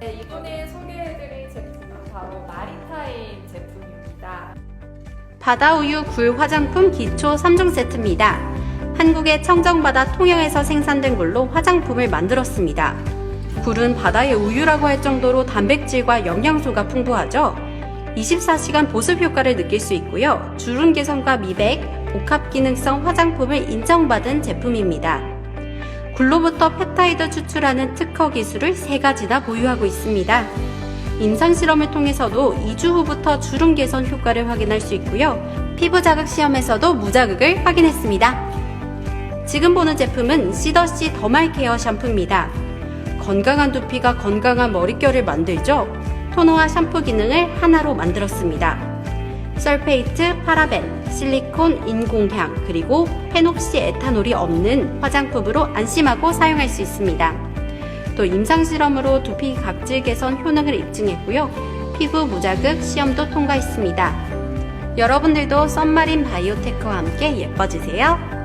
네, 이번에 소개해드릴 제품은 바로 마리타임 제품입니다. 바다우유 굴 화장품 기초 3종 세트입니다. 한국의 청정바다 통영에서 생산된 굴로 화장품을 만들었습니다. 굴은 바다의 우유라고 할 정도로 단백질과 영양소가 풍부하죠. 24시간 보습 효과를 느낄 수 있고요. 주름 개선과 미백, 복합 기능성 화장품을 인정받은 제품입니다. 굴로부터 펩타이드 추출하는 특허 기술을 세 가지나 보유하고 있습니다. 임상 실험을 통해서도 2주 후부터 주름 개선 효과를 확인할 수 있고요. 피부 자극 시험에서도 무자극을 확인했습니다. 지금 보는 제품은 시더시 더말 케어 샴푸입니다. 건강한 두피가 건강한 머릿결을 만들죠. 토너와 샴푸 기능을 하나로 만들었습니다. 설페이트, 파라벤, 실리콘, 인공향, 그리고 페녹시 에탄올이 없는 화장품으로 안심하고 사용할 수 있습니다. 또 임상실험으로 두피 각질 개선 효능을 입증했고요. 피부 무자극 시험도 통과했습니다. 여러분들도 썬마린 바이오테크와 함께 예뻐지세요.